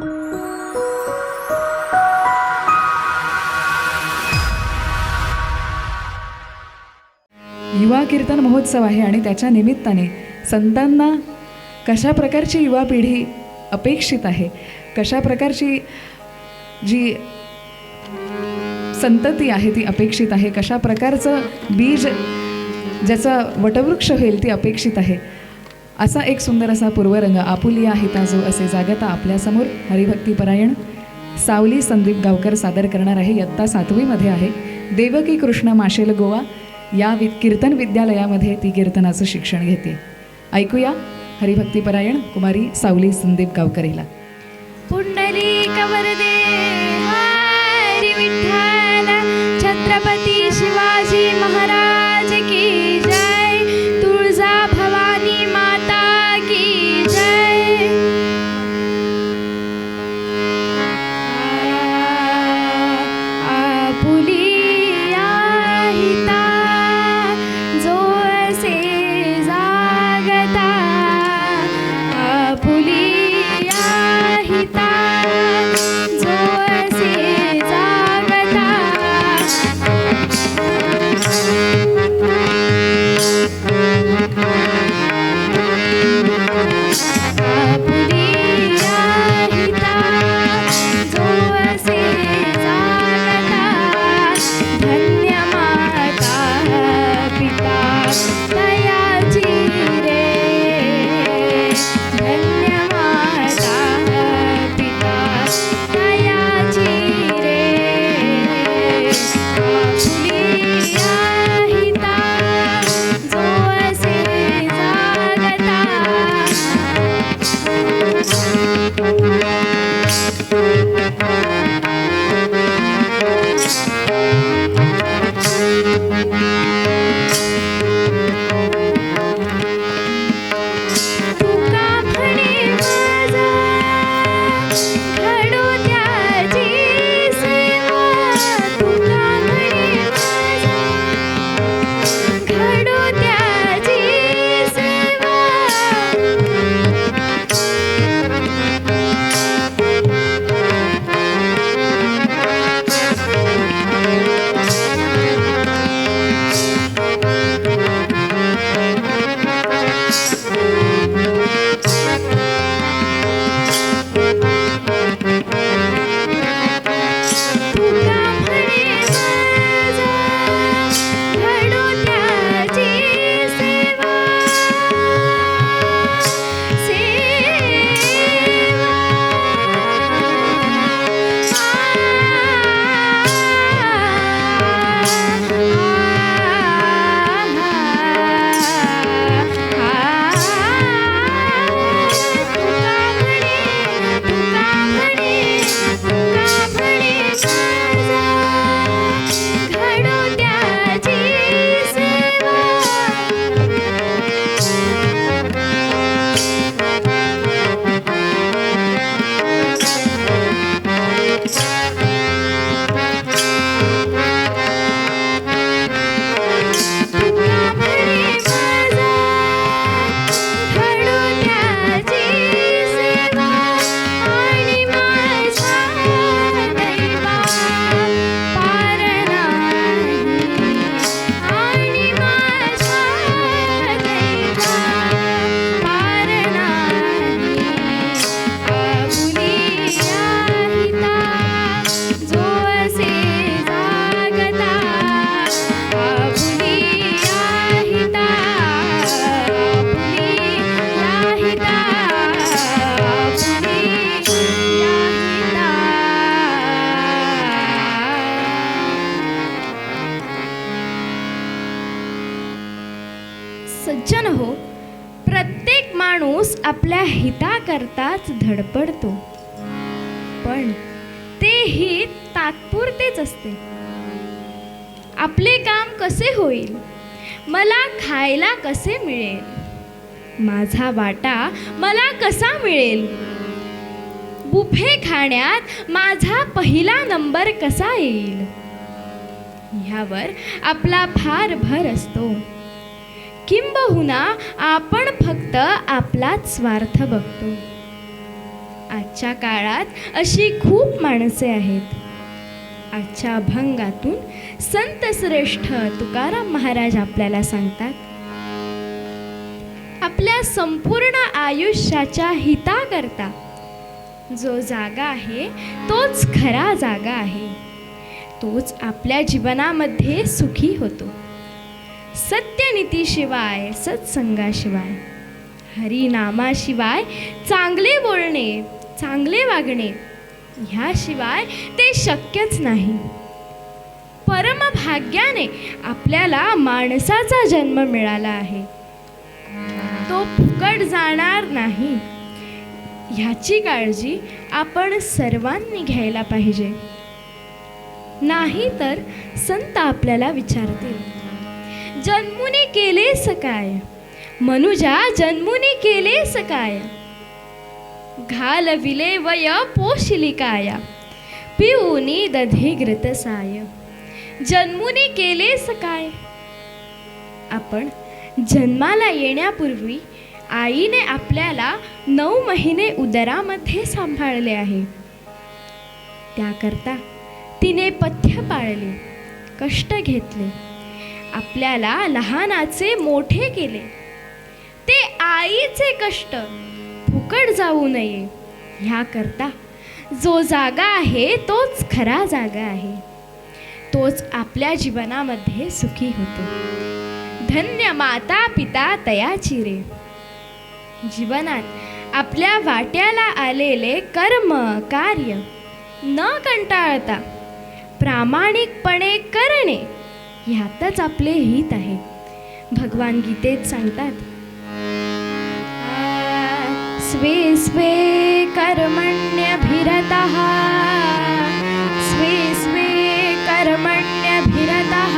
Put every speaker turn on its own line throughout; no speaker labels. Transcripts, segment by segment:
युवा कीर्तन महोत्सव आहे आणि त्याच्या निमित्ताने संतांना कशा प्रकारची युवा पिढी अपेक्षित आहे? कशा प्रकारची जी संतती आहे ती अपेक्षित आहे? कशा प्रकारचं बीज ज्याचा वटवृक्ष होईल ती अपेक्षित आहे? असा एक सुंदर असा पूर्वरंग आपुलिया हिताजो असे जागता आपल्यासमोर हरिभक्तीपरायण. सावली संदीप गावकर सादर करणार आहे. इयत्ता सातवीमध्ये आहे. देवकी कृष्ण माशेल गोवा. या वि कीर्तन विद्यालयामध्ये ती कीर्तनाचं शिक्षण घेते. ऐकूया. हरिभक्तीपरायण. कुमारी सावली संदीप गावकर हिला
छत्रपती शिवाजी महाराज की करताच धडपडतो. पण ते तात्पुरतेच असते. आपले काम कसे होईल? मला खायला कसे मिळेल? माझा वाटा मला कसा मिळेल? बुफे खाण्यात माझा पहिला नंबर कसा येईल? ह्यावर आपला फार भर असतो. किंबहुना आपण फक्त आपलाच स्वार्थ बघतो. आजच्या काळात अशी खूप माणसे आहेत. आजच्या अभंगातून संत श्रेष्ठ तुकाराम महाराज आपल्याला सांगतात आपल्या संपूर्ण आयुष्याच्या हिताकरता जो जागा आहे तोच खरा जागा आहे. तोच आपल्या जीवनामध्ये सुखी होतो. सत्यनीतीशिवाय सत्संगाशिवाय. हरिनामाशिवाय चांगले बोलणे चांगले वागणे ह्याशिवाय ते शक्यच नाही. परमभाग्याने आपल्याला माणसाचा जन्म मिळाला आहे. तो फुकट जाणार नाही. ह्याची काळजी आपण सर्वांनी घ्यायला पाहिजे. नाही तर संत आपल्याला विचारतील. जन्मुने केले काय मनुजा जन्मुने केले काय घालविले वय पोशिली पिऊनी दधी घृतसाय जन्मुने केले काय आपण जन्माला येण्यापूर्वी आईने आपल्याला नऊ महिने उदरामध्ये सांभाळले आहे. त्याकरता तिने पथ्य पाळले कष्ट घेतले. आपल्याला लहानाचे मोठे केले. ते आईचे कष्ट फुकट जाऊ नये ह्याकरता जो जागा आहे तोच खरा जागा आहे. तोच आपल्या जीवनामध्ये सुखी होतो. धन्य माता पिता तयाची रे जीवनात आपल्या वाट्याला आलेले कर्म कार्य न कंटाळता प्रामाणिकपणे करणे ह्यातच आपले हित आहे. भगवान गीतेत सांगतात स्वे स्वे कर्मण्यभिरतः स्वे स्वे कर्मण्यभिरतः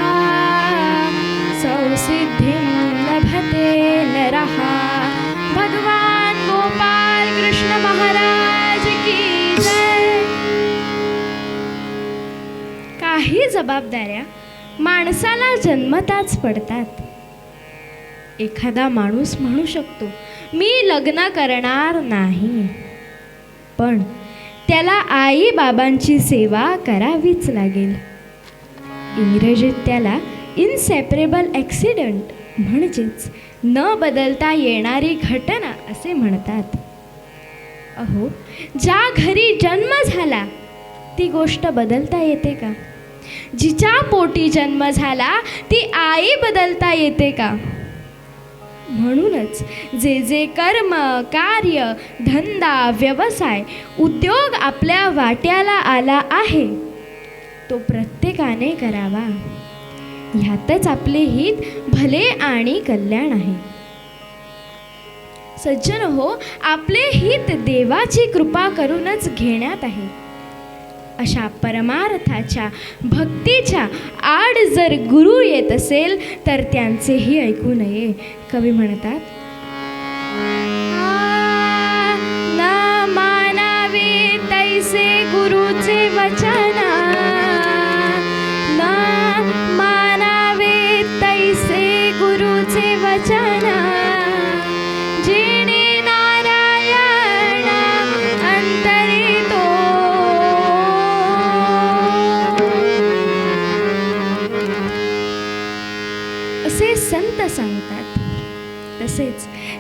सौसिद्धिं लभते नरः। भगवान गोपाल कृष्ण महाराज की काही जबाबदाऱ्या माणसाला जन्मताच पडतात. एखादा माणूस म्हणू शकतो मी लग्न करणार नाही. पण त्याला आई बाबांची सेवा करावीच लागेल. इंग्रजीत त्याला इनसेपरेबल ॲक्सिडंट म्हणजेच न बदलता येणारी घटना असे म्हणतात. अहो ज्या घरी जन्म झाला ती गोष्ट बदलता येते का? जिच्या पोटी जन्म झाला ती आई बदलता येते का? म्हणूनच जे जे कर्म कार्य धंदा व्यवसाय उद्योग आपल्या वाट्याला आला आहे तो प्रत्येकाने करावा. ह्यातच आपले हित भले आणि कल्याण आहे. सज्जन हो आपले हित देवाची कृपा करूनच घेण्यात आहे. अशा परमार्थाच्या भक्तीच्या आड जर गुरु येत असेल तर त्यांचेही ऐकू नये. कवी म्हणतात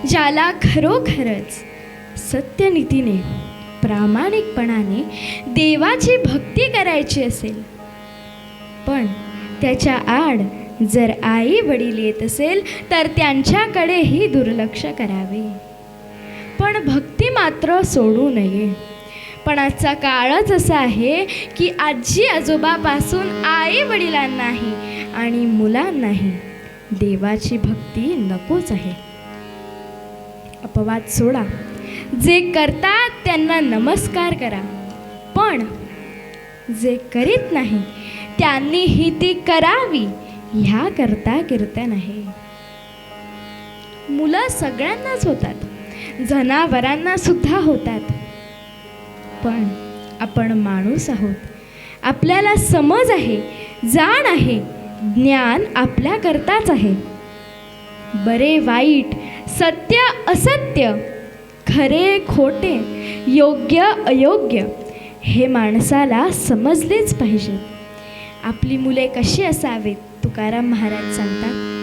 ज्याला खरोखरच सत्यनीतीने प्रामाणिकपणाने देवाची भक्ती करायची असेल. पण त्याच्या आड जर आई वडील येत असेल तर त्यांच्याकडेही दुर्लक्ष करावे. पण भक्ती मात्र सोडू नये. पण आजचा काळच असा आहे की आजी आजोबापासून आई वडिलांनाही आणि मुलांनाही देवाची भक्ती नकोच आहे. अपवाद सोडा. जे करतात त्यांना नमस्कार करा. पण जे करीत नाही त्यांनीही ती करावी ह्या करता कीर्तन आहे. मुलं सगळ्यांनाच होतात जनावरांना सुद्धा होतात. पण आपण माणूस आहोत. आपल्याला समज आहे जाण आहे ज्ञान आपल्याकरताच आहे. बरे वाईट सत्य असत्य खरे खोटे योग्य अयोग्य हे माणसाला समजलेच पाहिजे. आपली मुले कशी असावीत तुकाराम महाराज सांगतात?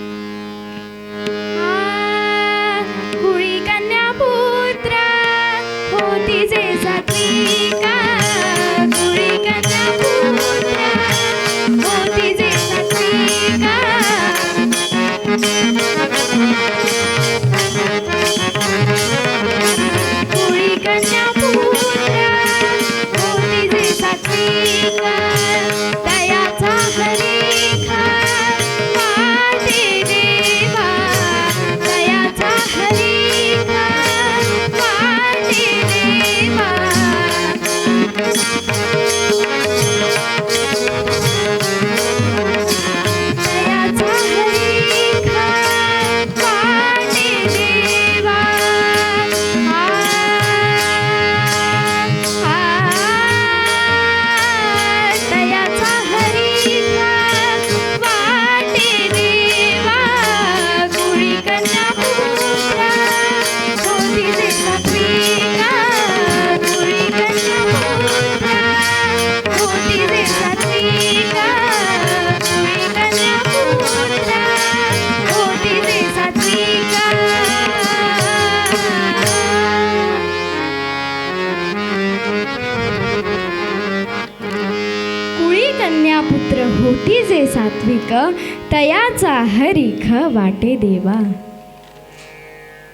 वाटे देवा.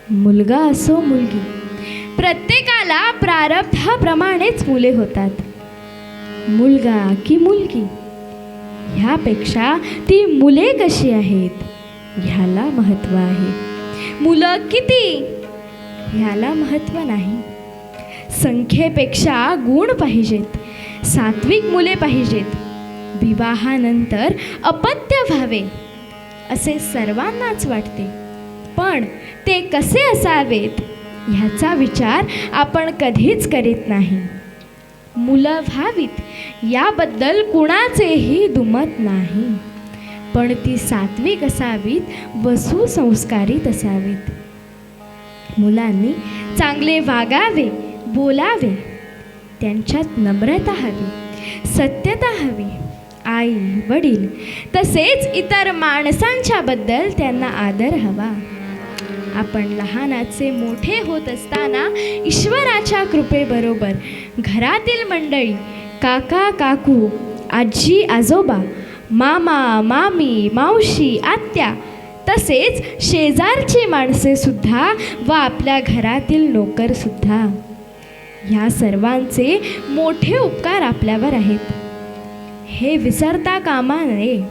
मुलगा असो मुलगी. प्रत्येकाला प्रारब्धाप्रमाणेच मुले होतात. मुलगा की मुलगी. ह्यापेक्षा ती मुले कशी आहेत? ह्याला महत्त्व आहे. मुलं किती? ह्याला महत्त्व नाही. संख्येपेक्षा गुण पाहिजेत. सात्विक मुले पाहिजेत. विवाहानंतर अपत्य व्हावे. असे सर्वांनाच वाटते. पण ते कसे असावेत ह्याचा विचार आपण कधीच करीत नाही. मुलं व्हावीत याबद्दल कुणाचेही दुमत नाही. पण ती सात्विक असावीत व सुसंस्कारित असावीत. मुलांनी चांगले वागावे बोलावे. त्यांच्यात नम्रता हवी सत्यता हवी. आई वडील. तसेच इतर माणसांच्याबद्दल त्यांना आदर हवा. आपण लहानाचे मोठे होत असताना ईश्वराच्या कृपेबरोबर घरातील मंडळी काका काकू आजी आजोबा मामा मामी मावशी आत्या तसेच शेजारची माणसेसुद्धा व आपल्या घरातील नोकरसुद्धा ह्या सर्वांचे मोठे उपकार आपल्यावर आहेत. हे विसरता कामा नये.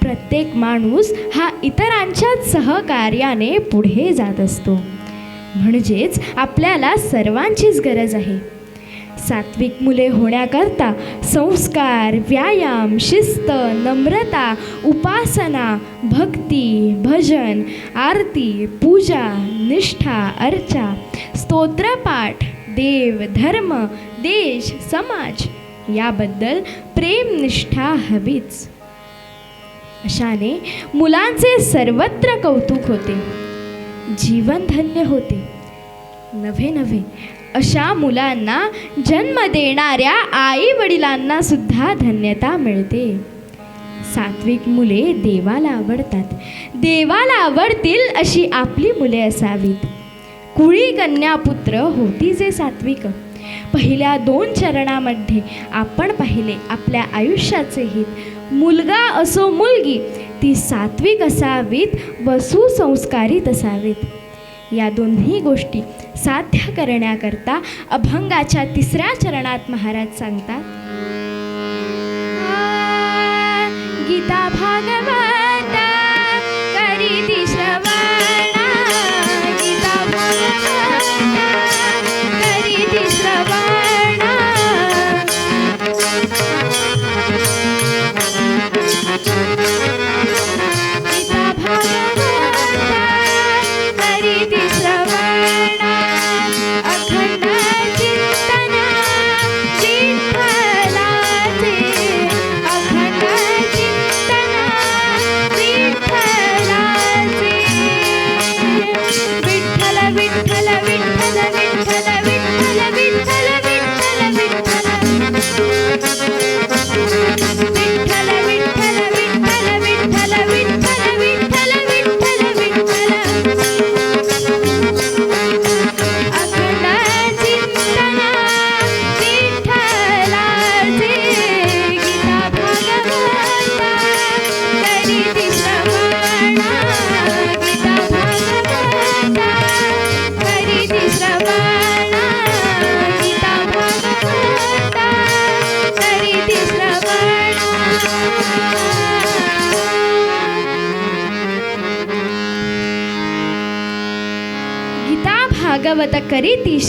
प्रत्येक माणूस हा इतरांच्याच सहकार्याने पुढे जात असतो. म्हणजेच आपल्याला सर्वांचीच गरज आहे. सात्विक मुले होण्याकरता संस्कार व्यायाम शिस्त नम्रता उपासना भक्ती भजन आरती पूजा निष्ठा अर्चा स्तोत्रपाठ देव धर्म देश समाज याबद्दल प्रेमनिष्ठा हवीच. अशाने मुलांचे सर्वत्र कौतुक होते. जीवन धन्य होते. नव्हे नव्हे अशा मुलांना जन्म देणाऱ्या आई वडिलांना सुद्धा धन्यता मिळते. सात्विक मुले देवाला आवडतात. देवाला आवडतील अशी आपली मुले असावीत. कुळी कन्या पुत्र होती जे सात्विक. पहिल्या दोन चरणामध्ये आपण पाहिले आपल्या आयुष्याचे हित. मुलगा असो मुलगी ती सात्विक असावीत व सुसंस्कारित असावीत. या दोन्ही गोष्टी साध्य करण्याकरता अभंगाच्या तिसऱ्या चरणात महाराज सांगतात. गीता भागवत.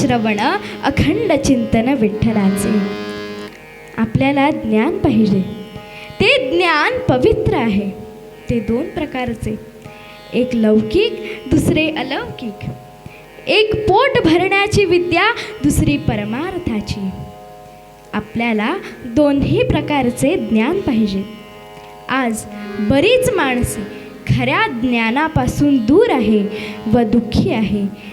श्रवण अखंड चिंतन विठ्ठलाचे. आपल्याला ज्ञान पाहिजे. ते ज्ञान पवित्र आहे. ते दोन प्रकारचे. एक लौकिक दुसरे अलौकिक. एक पोट भरण्याची विद्या दुसरी परमार्थाची. आपल्याला दोन्ही प्रकारचे ज्ञान पाहिजे. आज बरीच माणसे खऱ्या ज्ञानापासून दूर आहे व दुःखी आहे.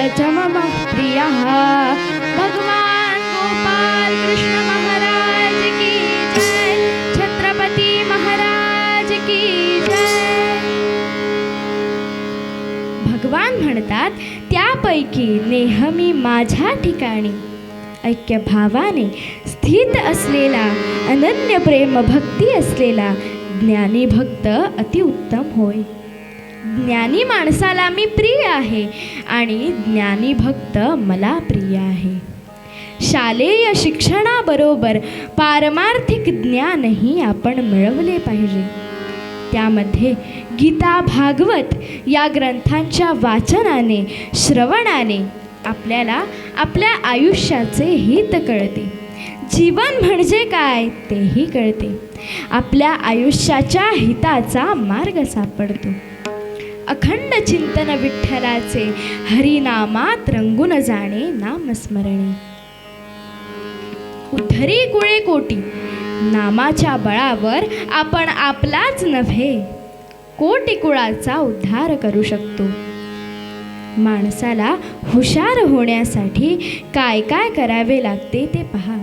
सच मम प्रियः भगवान् गोपाल कृष्ण महाराज की जय। छत्रपती महाराज की जय। भगवान म्हणतात त्यापैकी नेहमी माझ्या ठिकाणी. ऐक्य भावाने स्थित असलेला अनन्य प्रेम भक्ती असलेला ज्ञानी भक्त अतिउत्तम होय. ज्ञानी माणसाला मी प्रिय आहे आणि ज्ञानी भक्त मला प्रिय आहे. शालेय शिक्षणाबरोबर पारमार्थिक ज्ञानही आपण मिळवले पाहिजे. त्यामध्ये गीता भागवत या ग्रंथांच्या वाचनाने श्रवणाने आपल्याला आपल्या आयुष्याचे हित कळते. जीवन म्हणजे काय तेही कळते. आपल्या आयुष्याच्या हिताचा मार्ग सापडतो. अखंड चिंतन विठ्ठलाचे हरिनामात रंगून जाणे नामस्मरणे. उद्धरी कुळे कोटी नामाच्या बळावर आपण आपलाच नव्हे कोटी कुळाचा उद्धार करू शकतो. माणसाला हुशार होण्यासाठी काय काय करावे लागते ते पहा.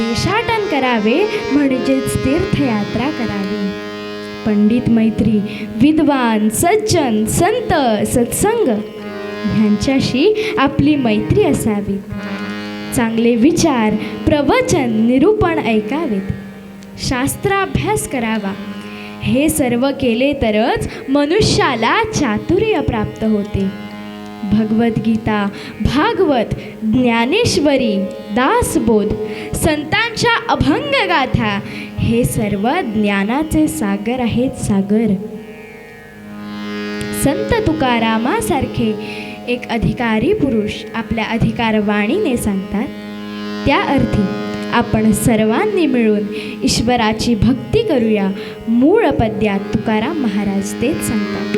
देशाटन करावे म्हणजेच तीर्थयात्रा करावी. पंडित मैत्री विद्वान सज्जन संत सत्संग ह्यांच्याशी आपली मैत्री असावी. चांगले विचार प्रवचन निरूपण ऐकावेत. शास्त्राभ्यास करावा. हे सर्व केले तरच मनुष्याला चातुर्य प्राप्त होते. भगवद्गीता भागवत ज्ञानेश्वरी दासबोध संतांच्या अभंग गाथा. हे सर्व ज्ञानाचे सागर आहेत सागर. संत तुकारामासारखे एक अधिकारी पुरुष आपल्या अधिकारवाणीने सांगतात त्या अर्थी आपण सर्वांनी मिळून ईश्वराची भक्ती करूया. मूळ पद्यात तुकाराम महाराज तेच सांगतात.